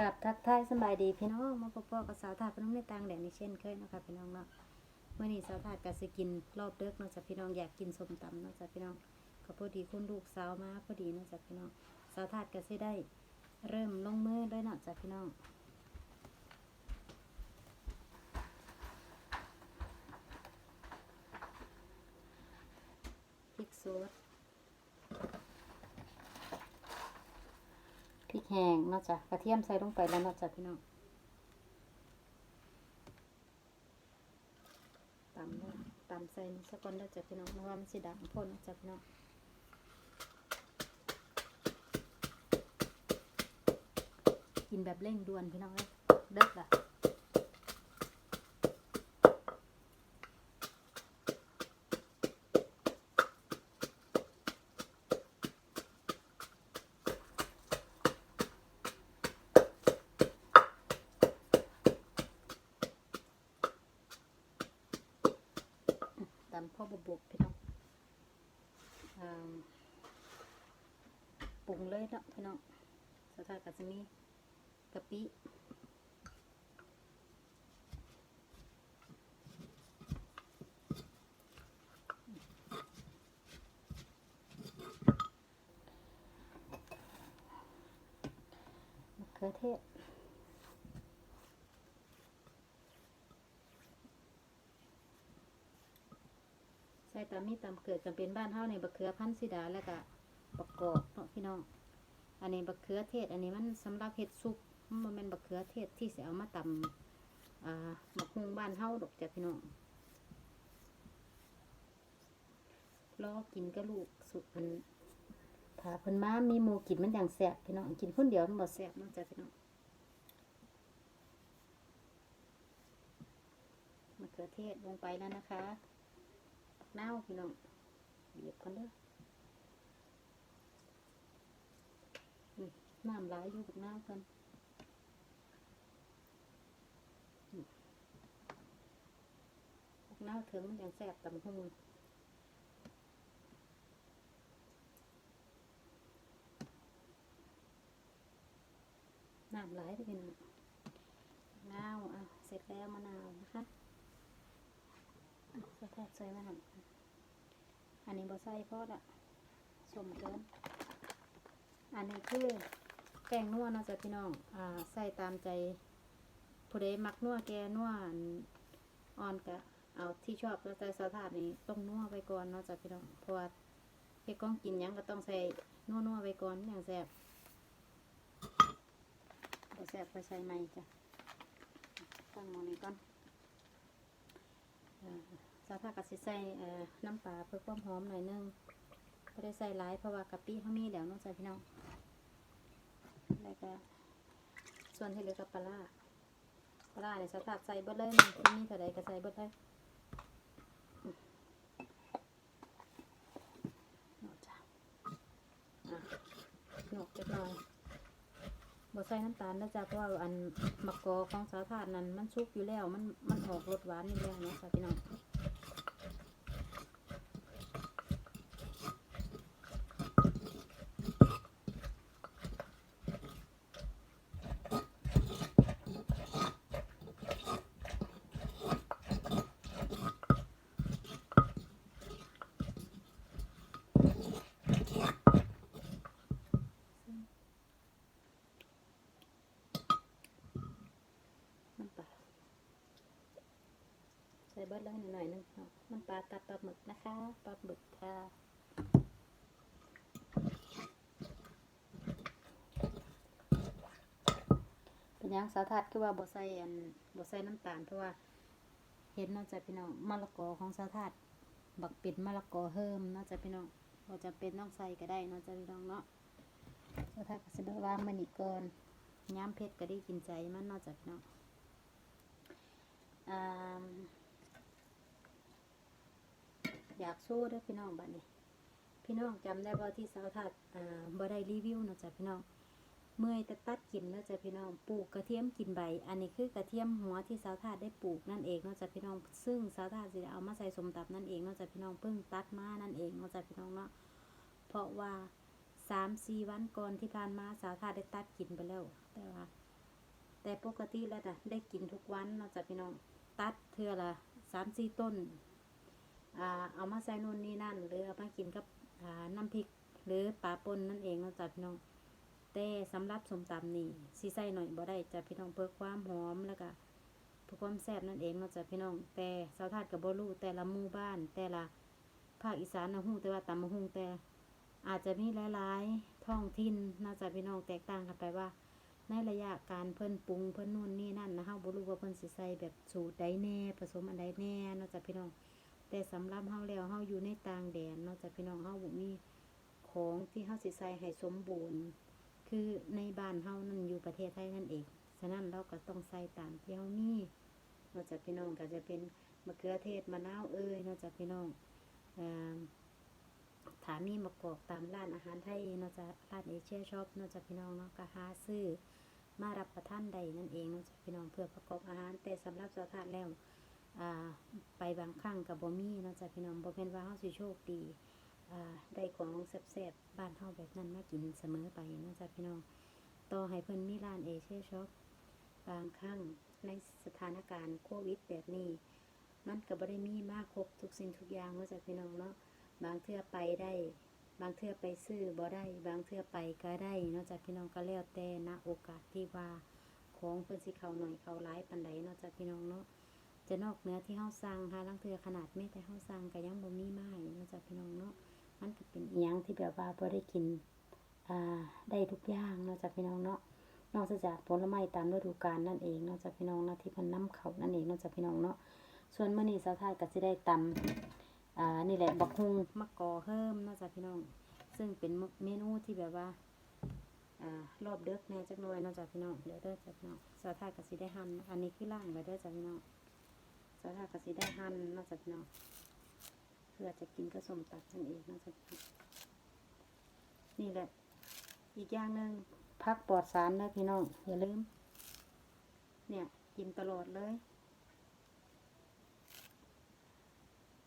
กับทักทายสบายดีพี่น้องมาพบกับสาวถาดพน้องในต่างแดนนี่เช่นเคยนะคะพี่น้องเนาะเมื่อนี้สาวถาดก็สิกินรอบเดึกเนาะจ้ะพี่น้องอยากกินส้มตำเนาะจ้ะพี่น้องก็พอดีคุณลูกสาวมาพอดีเนาะจ้ะพี่น้องสาวถาดก็สิได้ เริ่มลงมือเลยเนาะจ้ะพี่น้องพริกสด พริกแห้งเนาะจ้ะกระเทียมใส่ลงไปแล้วเนาะจ้ะพี่น้องตำเนาะตำใส่นี่สักก่อนแล้วจ้ะพี่น้องเพราะว่ามันสิดังพ่นเนาะจ้ะพี่น้องกินแบบเร่งด่วนพี่น้องเลยเด็ดละ ตำพ่อบวบพี่น้องปรุงเลยเนาะพี่น้องสถานกับจะมีกะปิ มะเขือเทศ ใส่ตามมีตามเกิดจำเป็นบ้านเฮาในบักเขือพันธุ์สีดาแล้วก็บักกอกเนาะพี่น้อง อันนี้บักเขือเทศ อันนี้มันสำหรับเฮ็ดซุปมันเป็นบักเขือเทศที่สิเอามาตำอ่าบักฮุงบ้านเฮาดอกจ้ะพี่น้องรอกินกับลูกสุดอันถ้าเพิ่นมามีหมูกินมันอย่างแซ่บพี่น้องกินคนเดียวมันบ่แซ่บเนาะจ้ะพี่น้องมะเขือเทศลงไปแล้วนะคะ นาวพี่น้องบีบกันเด้อน้ำไหลายอยู่กับน้ำกันนี่บักนาวถึงมันย่างแซ่บตำหูน้ำไหลายได้อพี่น้องมะนาวอะ เสร็จแล้วมะนาวนะคะ อะใส่ใส่มาหั่นอันนี้บ่ใส่พราะละสมเกิน อันนี้คือแกงนัวนาะจ้ะพี่น้อง อ่า ใส่ตามใจ ผู้ใดมักนัวแกนัวอ่อนกะเอาที่ชอบแล้วใจสะถาดนี้ต้องนัวไปก่อนเนาะจ้ะพี่น้อง เพราะว่าเฮ็ดก้องกินยังก็ต้องใส่นัวนัวไปก่อนอย่างแซ่บแซ่บไปใส่ไม้จ้ะตั้งหมอนี้ก่อน สาธากสิใส่เอ่น้ำปลาเพื่อความหอมหน่อยนึงไม่ได้ใส่หลายเพราะว่ากะปิเขามีแล้วน้องใส่พี่น้องแล้วก็ส่วนที่เหลือกับปลาปลาเนี่ยสาธาใส่เบิดเลยมันมีเท่าใดก็ใส่เบิดเลยอืมเนาะจ้ะหนกจักหน่อย บอใส่น้ำตาลนะจ๊ะเพราะว่าอันมะกอกของสาธาตนั้นมันสุกอยู่แล้ว มันมันออกรสหวานนี่แล้วเนาะจ๊ะพี่น้อง ส่เบิดแล้วหน่อยนึงเนาะน้ำปลาตัดปลาหมึกนะคะปลาหมึกค่ะเป็นยังสาธาตุคือว่าบ่ใส่อันบ่ใส่น้ำตาลเพราะว่าเห็นเนาจะพี่น้องมะละกอของสาธาตุบักเป็ดมะละกอเฮิมเนาจะพี่น้องบ่จะเป็นต้องใส่ก็ได้เนาจะพี่น้องเนาะสาธาตุก็สิได้วางมันนี่ก่อนย้ำเพชรก็ได้กินใจมันเนาจะพี่น้องอ่า อยากสู้เด้วยพี่น้องบัดนี้ พี่น้องจำได้บ่ที่สาวทัดอ่าบ่ได้รีวิวเนาะจ้ะพี่น้อง เมื่อยแต่ตัดกินเนาะจ้ะพี่น้อง ปลูกกระเทียมกินใบ อันนี้คือกระเทียมหัวที่สาวทัดได้ปลูกนั่นเองเนาะจ้ะพี่น้อง ซึ่งสาวทัดสิได้เอามาใส่สมตับนั่นเองเนาะจ้ะพี่น้อง เพิ่งตัดมานั่นเองเนาะจ้ะพี่น้องเนาะ เพราะว่าสามสี่วันก่อนที่ผ่านมาสาวทัดได้ตัดกินไปแล้ว แต่ว่า แต่ปกติแล้วจ้ะได้กินทุกวันเนาะจ้ะพี่น้องตัดเทื่อละสามสี่ต้น เอามาใส่นู่นนี่นั่น หรือเอามากินกับน้ำพริก หรือปลาป่นนั่นเองนะจ้ะพี่น้อง แต่สำหรับสมตำนี่สิใส่หน่อยบ่ได้จ้ะพี่น้องเพื่อความหอมแล้วก็เพื่อความแซ่บนั่นเองนะจ้ะพี่น้อง แต่สาวทาดกับบ่รู้แต่ละหมู่บ้าน แต่ละภาคอีสานนะฮู้แต่ว่าตำมะฮุงแต่อาจจะมีหลายๆท้องถิ่นนะจ้ะพี่น้องแตกต่างกันไปว่าในระยะการเพิ่นปรุงเพิ่นนู่นนี่นั่นนะเฮาบ่รู้ว่าเพิ่นสิใส่แบบสูตรใดแน่ผสมอันใดแน่นาะจ้ะพี่น้อง แต่สำหรับเฮาแล้วเฮาอยู่ในต่างแดนเนาะจ้ะพี่น้องเฮาบ่มีของที่เฮาสิใส่ให้สมบูรณ์ คือในบ้านเฮานั่นอยู่ประเทศไทยนั่นเอง ฉะนั้นเราก็ต้องใส่ตามที่เฮามีเนาะจ้ะพี่น้องก็จะเป็นมะเขือเทศมะนาวเอ้ยเนาะจ้ะพี่น้องถามีมะกอกตามร้านอาหารไทยเนาะจ้ะร้านเอเชียช็อปเนาะจ้ะพี่น้องเนาะก็หาซื้อมารับประทานใดนั่นเองเนาะจ้ะพี่น้องเพื่อประกอบอาหารแต่สำหรับสาวทานแล้ว อ่าไปบางครั้งกับบ่มีเนะจ้ะพี่น้องบ่เป็นว่าเฮาสิโชคดีอ่าได้ของแซ่บๆบ้านเฮาแบบนั้นมากินเสมอไปนะจ้ะพี่น้องต่อให้เพิ่นมีร้านเอเชียช็อปบางครั้งในสถานการณ์โควิดแบบนี้ มันก็บ่ได้มีมากครบทุกสิ่งทุกอย่างนะจ้ะพี่น้องเนาะบางเทื่อไปได้บางเทื่อไปซื้อบ่ได้ บางเทื่อไปก็ได้นาะจ้ะพี่น้องก็แล้วแต่ณโอกาสที่ว่าของเพิ่นสิเข้าหน่อยเข้าหลายปานใดนาะจ้ะพี่น้องเนาะ จะนอกเนื้อที่เฮาสั่งหาลางเทือขนาดแม้แต่เฮาสั่งก็ยังบ่มีมาให้เนาะจ้ะพี่น้องเนาะมันก็เป็นอีหยังที่แบบว่าบ่ได้กินอ่าได้ทุกอย่างเนาะจ้ะพี่น้องเนาะนอกจากผลไม้ตามฤดูกาลนั่นเองเนาะจ้ะพี่น้องเนาะที่เพิ่นนำเขานั่นเองเนาะจ้ะพี่น้องเนาะส่วนมื้อนี้สาวทายก็สิได้ตำอ่านี่แหละบักฮุงมะกอเฮิมเนาะจ้ะพี่น้อง ซึ่งเป็นเมนูที่แบบว่าอ่ารอบเด็กแน่จักหน่อยเนาะจ้ะพี่น้องเดี๋ยวเด้อจ้ะพี่น้องสาธายกสิได้หั่นอันนี้คือล่างแล้วเด้อจ้ะพี่น้อง สาธากสิได้หั่นนาะจ้ะพี่น้องเพื่อจะกินกระสมตัดนั่นเองนาะจ้ะพี่น้องนี่แหละ อีกอย่างหนึ่งพักปลอดสารนะพี่น้องอย่าลืม เนี่ยกินตลอดเลย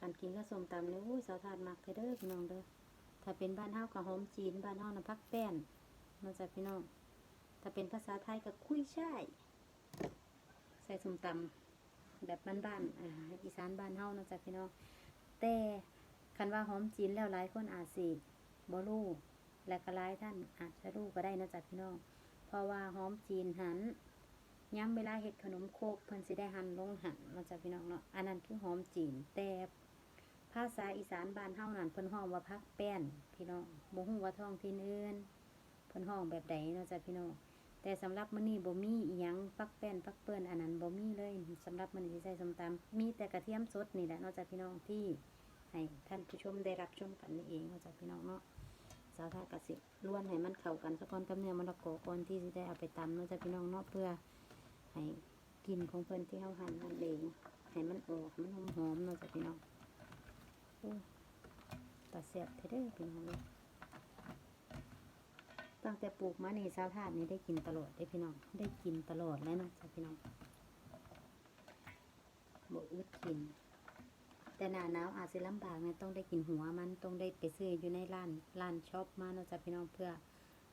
การกินกับส้มตำเนี่ยอุ้ยสาวทานมักเด้อพี่น้องเด้อถ้าเป็นบ้านเฮากับหอมจีนบ้านเฮานะพักแป้นเนาจ้ะพี่น้อง ถ้าเป็นภาษาไทยกับคุยช่ายใส่สมตำ แบบบ้านๆอ่าอีสานบ้านเฮาเนาะจ้ะพี่น้องแต่คันว่าหอมจีนแล้วหลายคนอาจสิบ่รู้และก็หลายท่านอาจจะรู้ก็ได้นะจ้ะพี่น้อง เพราะว่าหอมจีนหันย้ำเวลาเฮ็ดขนมโคกเพิ่นสิได้หันลงหันนะจ้ะพี่น้องเนาะอันนั้นคือหอมจีนแต่ภาษาอีสานบ้านเฮานั่นเพิ่นห้องว่าพักแป้นพี่น้องบ่ฮู้ว่าท้องถิ่นอื่นเพิ่นห้องแบบใดเนาะจ้ะพี่น้อง แต่สำหรับมื้อนี้บ่มีอีหยังปักแป้นปักเปิ้นอันนั้นบ่มีเลยสำหรับมื้อนี้ที่ใส่ส้มตำมีแต่กระเทียมสดนี่แหละเนาะจ้ะพี่น้องที่ให้ท่านผู้ชมได้รับชมกันนี่เองเนาะจ้ะพี่น้องเนาะสาวทากสิล้วนให้มันเข้ากันซะก่อนกับเนื้อมะละกอก่อนที่สิได้เอาไปตำเนาะจ้ะพี่น้องเนาะเพื่อให้กลิ่นของเพิ่นที่เฮาหั่นนั่นเองให้มันออกให้มันหอมๆเนาะจ้ะพี่น้องโอ้ตาเสียบเท่เด้อพี่น้องเลย ตั้งแต่ปลูกมานี่สาวทาดนี่ได้กินตลอดได้พี่น้อง ได้กินตลอดแล้วนะจ้ะพี่น้องบอึดกิน แต่หนาหนาวอาจจะลำบากนี่ยต้องได้กินหัวมันต้องได้ไปซื้ออยู่ในร้านร้านช็อปมาเนาะจ้ะพี่น้องเพื่อ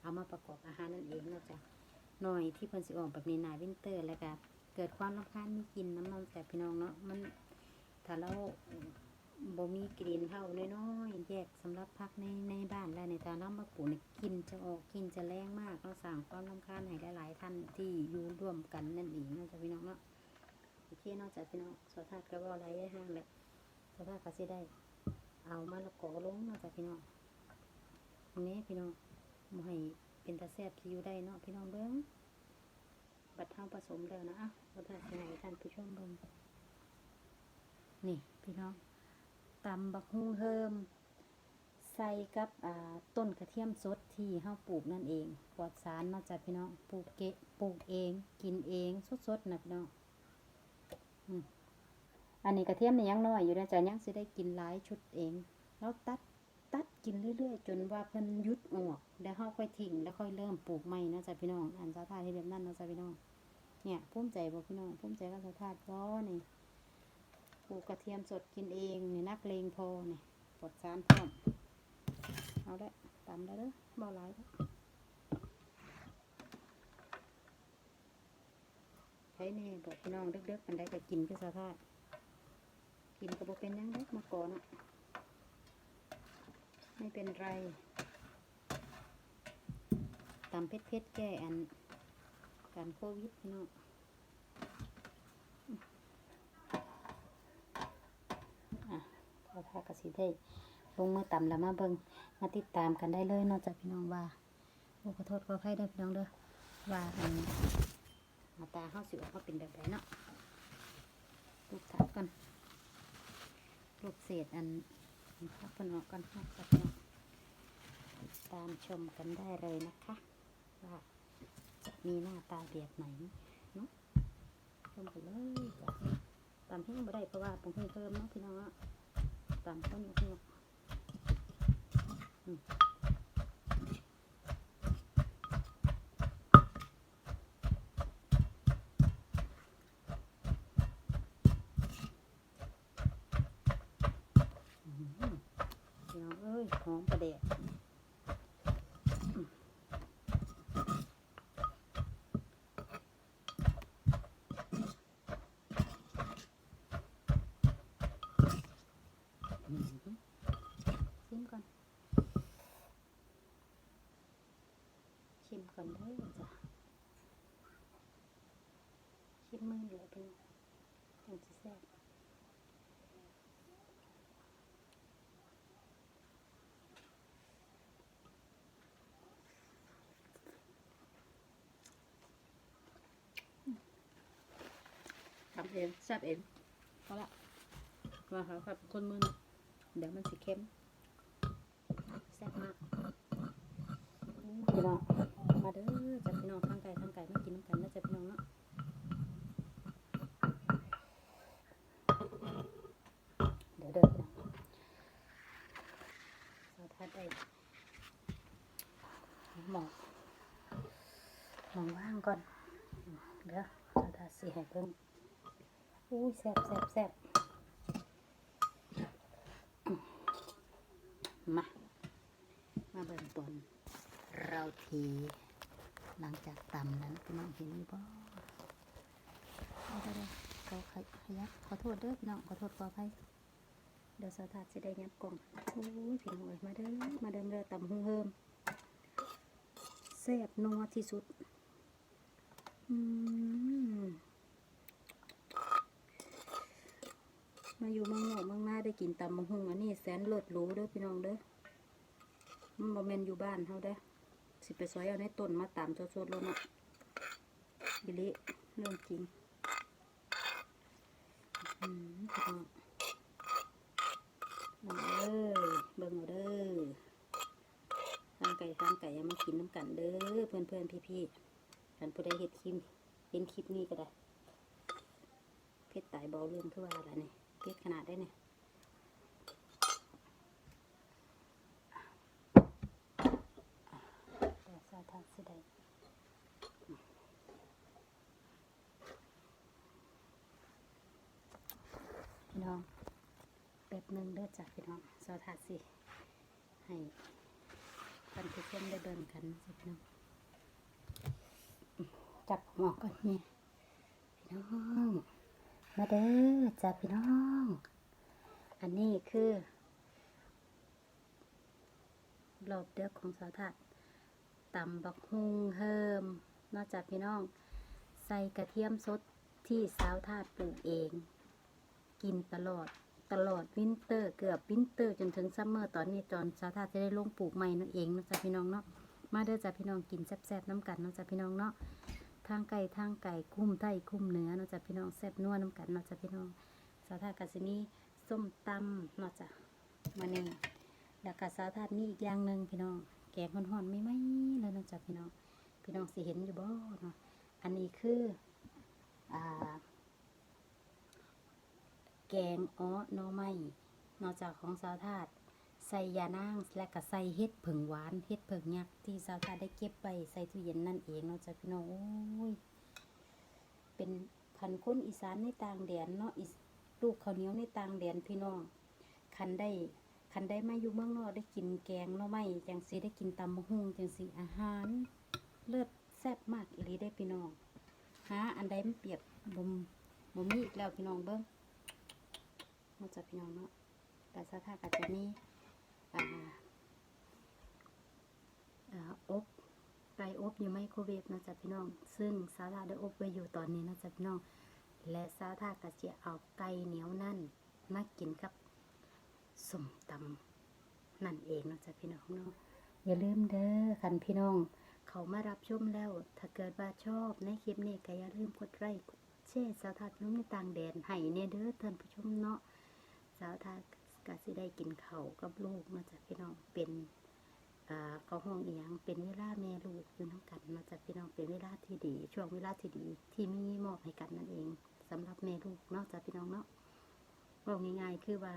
เอามาประกอบอาหารนั่นเองเนาะจ้ะหน่อยที่เพิ่นสิออกแบบนี้หนาวินเตอร์แล้วก็เกิดความรำคาญมีกลินน้ำนมแต่พี่น้องเนาะมันถ้าเรา บ่มีกลิ่นเท่าน้อยๆแยกสำหรับพักในในบ้านและในตาน้ำมะกรูดเนี่ยกลินจะออกกินจะแรงมากเราสั่งความรำคาญให้หลายๆท่านที่อยู่ร่วมกันนั่นเองนาะจ้ะพี่น้องเนาะโอเคนอกจากพี่น้องสวทัดก็บ่อะไรได้ห้างแหละสวทัดก็สิได้ เอามะละกอลงนาะจ้ะพี่น้องนี้พี่น้องบ่ให้เป็นตาแซ่บที่อยู่ได้เนาะพี่น้องเบิ้งบัดเท่าผสมแล้วนะอะสวทัดสิให้ท่านผู้ชมเบิ้งนี่พี่น้อง ตำบักฮุ่งเฮิมใส่กับต้นกระเทียมสดที่เฮาปลูกนั่นเองปลอดสารนาะจ้ะพี่น้องปลูกเกะปลูกเอง กินเองสดๆนะพี่น้องอันนี้กระเทียมนี่ยังน้อยอยู่นะจ๊ะยังสิได้กินหลายชุดเอง แล้วตัดตัดกินเรื่อยๆ จนว่าเพิ่นยุดออกแล้วเฮาค่อยทิ้งแล้วค่อยเริ่มปลูกใหม่นะจ๊ะพี่น้องอันสาธาที่แบบนั้นนะจ้ะพี่น้องเนี่ยภูมิใจบ่พี่น้องภูมิใจกับสาธาบ่นี่ ปลูกกระเทียมสดกินเองนี่นักเลงพอนี่ปลดสารพร้อมเอาได้ตำได้เด้อบ่หลายเด้อแน่บอกพี่น้องเด็กๆมันได้ก็กินคือสภาพกินก็บ่เป็นยังเด็กมาก่อนอะไม่เป็นไรตำเพชรเพชรแก้อันการโควิดพี่น้องอะพอ ทากระสีได้ลงมือตำแล้วมาเบิงมาติดตามกันได้เลยนอกจากพี่น้องว่าโอ้ขอโทษขออภัยด้พี่น้องเด้อว่าอันหน้าตาเฮาสิออกมาเป็นแบบไหนเนาะลูกถาดก่อนลูกเศษอันพักพนออกก่อนเนาะจ้ะพี่น้องติดตามชมกันได้เลยนะคะ ว่าจะมีหน้าตาแบบไหนเนาะชมกันเลยตามแห้งบ่ได้เพราะว่าผมเพิ่งเพิ่มเนาะพี่น้อง เนาะตามต้นหัวอืมอื้อหือพี่น้องเอ้ยหอมประเดะ อืมชิมก่อน ชิม ก่อนเด้อจ้ะชิมมือเลยเป็นจังสิแซ่บทำเองแซ่บเองพอละว่าเขาครับคนมือนะเดี๋ยวมันสิเข้มแซ่บมากพี่น้อง ไก่มากินน้ำกันนะจัดพี่น้องเนาะเดี๋ยวเด้อพี่น้องสาทัดได้หมอกหมองว่างก่อนเด้อสาทัดสิให้เพิ่งอุ้ยแซ่บแซ่บแซ่บมา มาเบิ่งตนเราที หลังจากต่ำนั้นพี่น้องเห็นอยู่บ่ได้ได้ขอขยับขอโทษเด้อพี่น้องขอโทษขออภัยเดี๋ยวสาวถาดสิได้ยับกล่องโอ้ยพี่น้องเอ้ยมาเด้อมาเดิมเด้อต่ำเฮิมๆแซ่บนัวที่สุดมาอยู่เมืองนอกเมืองหน้าได้กินตำบังหุงอันนี้แสนเลิศหรูเด้อพี่น้องเด้อมันบ่แม่นอยู่บ้านเฮาเด้อ สิไปซอยเอาในต้นมาตำสดๆแล้วเนาะบิลิเรื่องจริงอืมข้องมาเด้อเบิ่งเอาเด้อทางไก่ทางไก่ยังมากินน้ำกันเด้อเพื่อนเพื่อนพี่พี่ๆกันผู้ใดเห็ดคลิปเห็นคลิปนี้ก็ได้เพชรตายเบาเรื่องคือว่าอะไรเนี่ยเพชรขนาดได้เนี่ยแต่สาทัดสิได้พี่น้องแบบ หนึ่งเด้อจ้ะพี่น้องสาทัดสิ ให้ท่านผู้ชมได้เดินกันนะจ้ะพี่น้องจับหมอกก่อนเนี่ยพี่น้องมาเด้อจ้าพี่น้อง อันนี้คือรอบเดือกของสาวทัดตำบักฮุงเฮิมนอกจากพี่น้อง ใส่กระเทียมสดที่สาวทาดปลูกเอง กินตลอด ตลอดวินเตอร์ เกือบวินเตอร์ จนถึงซัมเมอร์ตอนนี้จอนสาวทาจะได้ลงปลูกใหม่นั่นเองนะจ๊ะพี่น้องเนาะมาเด้อจ้าพี่น้องกินแซ่บๆน้ำกันเนาะจ้ะพี่น้องเนาะทางไก่ทางไก่คุ้มไทยคุ้มเหนือเนาะจ้ะพี่น้องแซ่บนัวน้ำกันเนาะจ้ะพี่น้องสาธากัสิมีส้มตำเนาะจ้ะมานี่แล้วก็สาธามีอีกอย่างหนึ่งพี่น้องแกงห่อนๆไม่ไหมเลยเนาะจ้ะพี่น้องพี่น้องสิเห็นอยู่บ่เนาะอันนี้คืออ่า แกงอ้อน่อไม้นอกจากของสาวธาตุใส่ยานางและก็ใส่เห็ดผึ่งหวานเห็ดผึ่งยักษ์ที่สาวธาตุได้เก็บไปใส่ตู้เย็นนั่นเองนาะจ้ะพี่น้องโอ้ยเป็นคันคนอีสานในต่างแดนเนาะลูกข้าวเหนียวในต่างแดนพี่น้องคันได้คันได้มาอยู่เมืองนอกได้กินแกงหน่อไม้จังสีได้กินตำมะฮุ่งจังสีอาหาร เลิศแซ่บมากอีหลีได้พี่น้องหาอันใดมันเปรียบบ่มบ่มีอีกแล้วพี่น้องเบิ่ง นอกจากพี่น้องเนาะแต่สถาก็จะมีอ่อบไก่อบอยู่ไมโครเวฟนะจ๊ะพี่น้อง ซึ่งสาลาได้อบไว้อยู่ตอนนี้นะจ๊ะพี่น้อง และสาวท่าก็จะเอาไก่เหนียวนั่นมากินกับสมตำนั่นเองนะจ๊ะพี่น้องเนาะอย่าลืมเด้อคันพี่น้อง เขามารับชมแล้ว ถ้าเกิดว่าชอบในคลิปนี้ก็อย่าลืมกดไลค์กดแชร์สาวทัดนุ่มในต่างแดนให้เนี่ยเด้อท่านผู้ชมเนาะ สาวทัดก็สิได้กินเขากับลูกเนาจ๊ะพี่น้องเป็นอ่าห้องเอียงเป็นเวลาแม่ลูกอยู่น้ำกันเนาจ๊ะพี่น้องเป็นเวลาที่ดี ช่วงเวลาที่ดีที่มีมอบให้กันนั่นเองสำหรับแม่ลูกนาะจ๊ะพี่น้องเนาะบอกง่ายๆคือว่า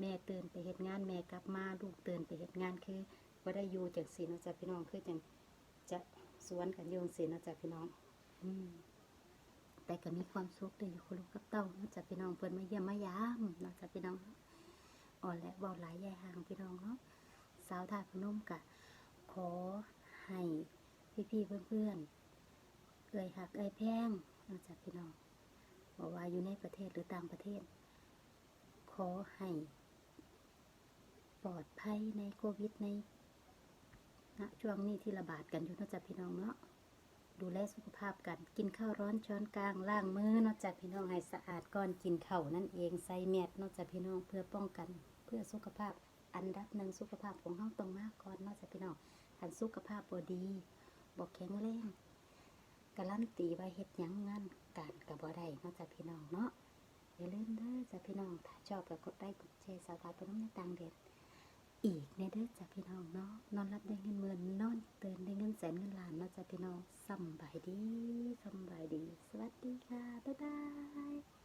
แม่ตื่นไปเหตุงานแม่กลับมาลูกตื่นไปเหตุงานคือว่าได้อยู่จากสีเนาะจ๊ะพี่น้องคือจังจะสวนกันโยงเสียนะจ๊ะพี่น้อง อืม แต่ก็มีความสุขได้อยู่คนลูกกับเต้านะจ๊ะพี่น้องเพิ่นมาเยี่ยมมายามนะจ๊ะพี่น้องอ่อนและเบาหลายยายห่างพี่น้องเนาะสาวทาพนมกะ ขอให้พี่ๆเพื่อนๆเอ่ยหักเอ่ยแพงนะจ๊ะพี่น้องบอกว่าอยู่ในประเทศหรือต่างประเทศ ขอให้ปลอดภัยในโควิดในณช่วงนี้ที่ระบาดกันอยู่เนอกจากพี่น้องเนาะ ดูแลสุขภาพกันกินข้าวร้อนช้อนกลางล้างมือนอกจากพี่น้องให้สะอาดก่อนกินข้าวนั่นเองใส่แมสนอกจากพี่น้องเพื่อป้องกัน เพื่อสุขภาพ อันดับหนึ่งสุขภาพของเราต้องมากก่อนนอกจากพี่น้องทันสุขภาพบ่ดีบอกแข็งแรงการันตีว่าเฮ็ดยังงานการกับบ่ได้นอกจากพี่น้องเนาะอย่าลืมเด้อจ้ะพี่น้องถ้าชอบก็กดไลค์กดแชร์สาวตาปน้ำในต่างเด็ด อีกในเด้อจ้ะพี่น้องเนาะนอนรับได้เงินเมื่นนอนเตือนได้เงินแสนเงินล้านเนาะจ้ะพี่น้องสบายดีสบายดี สวัสดีค่ะ บ๊ายบาย